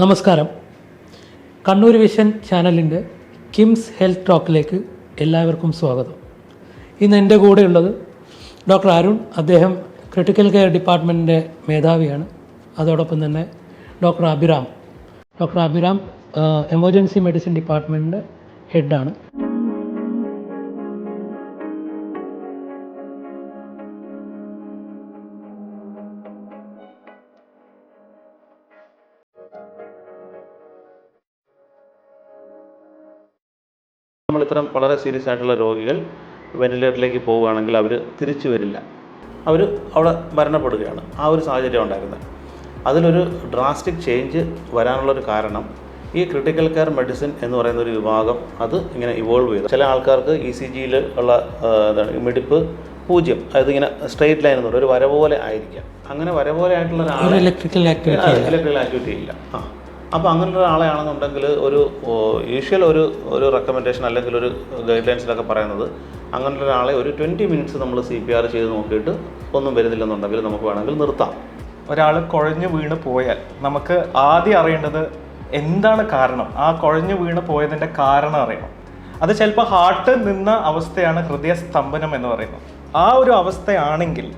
നമസ്കാരം. കണ്ണൂർ വിഷൻ ചാനലിന്റെ കിംസ് ഹെൽത്ത് ടോക്കിലേക്ക് എല്ലാവർക്കും സ്വാഗതം. ഇന്ന് എന്റെ കൂടെയുള്ളത് ഡോക്ടർ അരുൺ. അദ്ദേഹം ക്രിട്ടിക്കൽ കെയർ ഡിപ്പാർട്ട്മെന്റിന്റെ മേധാവിയാണ്. അതോടൊപ്പം തന്നെ doctor Abhiram. Doctor Abhiram emergency medicine ഡിപ്പാർട്ട്മെന്റിന്റെ ഹെഡാണ്. നമ്മൾ ഇത്തരം വളരെ സീരിയസ് ആയിട്ടുള്ള രോഗികൾ വെന്റിലേറ്ററിലേക്ക് പോവുകയാണെങ്കിൽ അവർ തിരിച്ചു വരില്ല. അവർ അവിടെ മരണപ്പെടുകയാണ്. ആ ഒരു സാഹചര്യം ഉണ്ടായിരുന്നത് അതിലൊരു ഡ്രാസ്റ്റിക് ചേഞ്ച് വരാനുള്ളൊരു കാരണം ഈ ക്രിട്ടിക്കൽ കെയർ മെഡിസിൻ എന്ന് പറയുന്ന ഒരു വിഭാഗം അത് ഇങ്ങനെ ഇവോൾവ് ചെയ്തു. ചില ആൾക്കാർക്ക് ഇ സി ജിയിൽ ഉള്ള എന്താണ് മിടിപ്പ് പൂജ്യം. അതായത് ഇങ്ങനെ സ്ട്രെയിറ്റ് ലൈൻ എന്ന് പറയുന്നത് ഒരു വര പോലെ ആയിരിക്കാം. അങ്ങനെ വര പോലെ ആയിട്ടുള്ള ഒരു ഇലക്ട്രിക്കൽ ആക്ടിവിറ്റി ഇലക്ട്രിക്കൽ ആക്ടിവിറ്റി ഇല്ല. ആ. അപ്പോൾ അങ്ങനെ ഒരാളെയാണെന്നുണ്ടെങ്കിൽ ഒരു യൂഷ്വൽ ഒരു ഒരു റെക്കമെൻഡേഷൻ അല്ലെങ്കിൽ ഒരു ഗൈഡ് ലൈൻസിലൊക്കെ പറയുന്നത് അങ്ങനെ ഒരാളെ ഒരു ട്വന്റി മിനിറ്റ്സ് നമ്മൾ സി പി ആർ ചെയ്ത് നോക്കിയിട്ട് ഒന്നും വരുന്നില്ലെന്നുണ്ടെങ്കിൽ നമുക്ക് വേണമെങ്കിൽ നിർത്താം. ഒരാൾ കുഴഞ്ഞു വീണ് പോയാൽ നമുക്ക് ആദ്യം അറിയേണ്ടത് എന്താണ് കാരണം? ആ കുഴഞ്ഞു വീണ് പോയതിന്റെ കാരണം അറിയണം. അത് ചിലപ്പോൾ ഹാർട്ട് നിന്ന അവസ്ഥയാണ് ഹൃദയസ്തംഭനം എന്ന് പറയുന്നത്. ആ ഒരു അവസ്ഥയാണെങ്കിൽ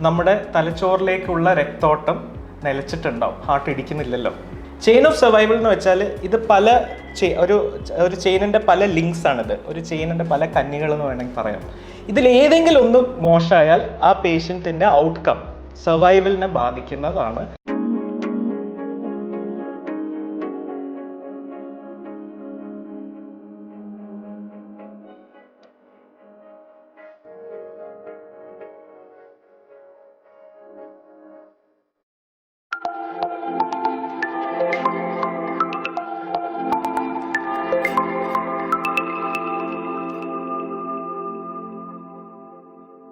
നമ്മുടെ തലച്ചോറിലേക്കുള്ള രക്തോട്ടം നിലച്ചിട്ടുണ്ടാവും. ഹാർട്ട് ഇടിക്കുന്നില്ലല്ലോ. ചെയിൻ ഓഫ് സർവൈവൽ എന്ന് വെച്ചാൽ ഇത് പല ഒരു ഒരു ചെയിനിന്റെ പല ലിങ്ക്സ് ആണിത്. ഒരു ചെയിനിന്റെ പല കന്നികൾ എന്ന് വേണമെങ്കിൽ പറയാം. ഇതിൽ ഏതെങ്കിലും ഒന്ന് മോശമായാൽ ആ പേഷ്യന്റിന്റെ ഔട്ട്കം സർവൈവലിനെ ബാധിക്കുന്നതാണ്.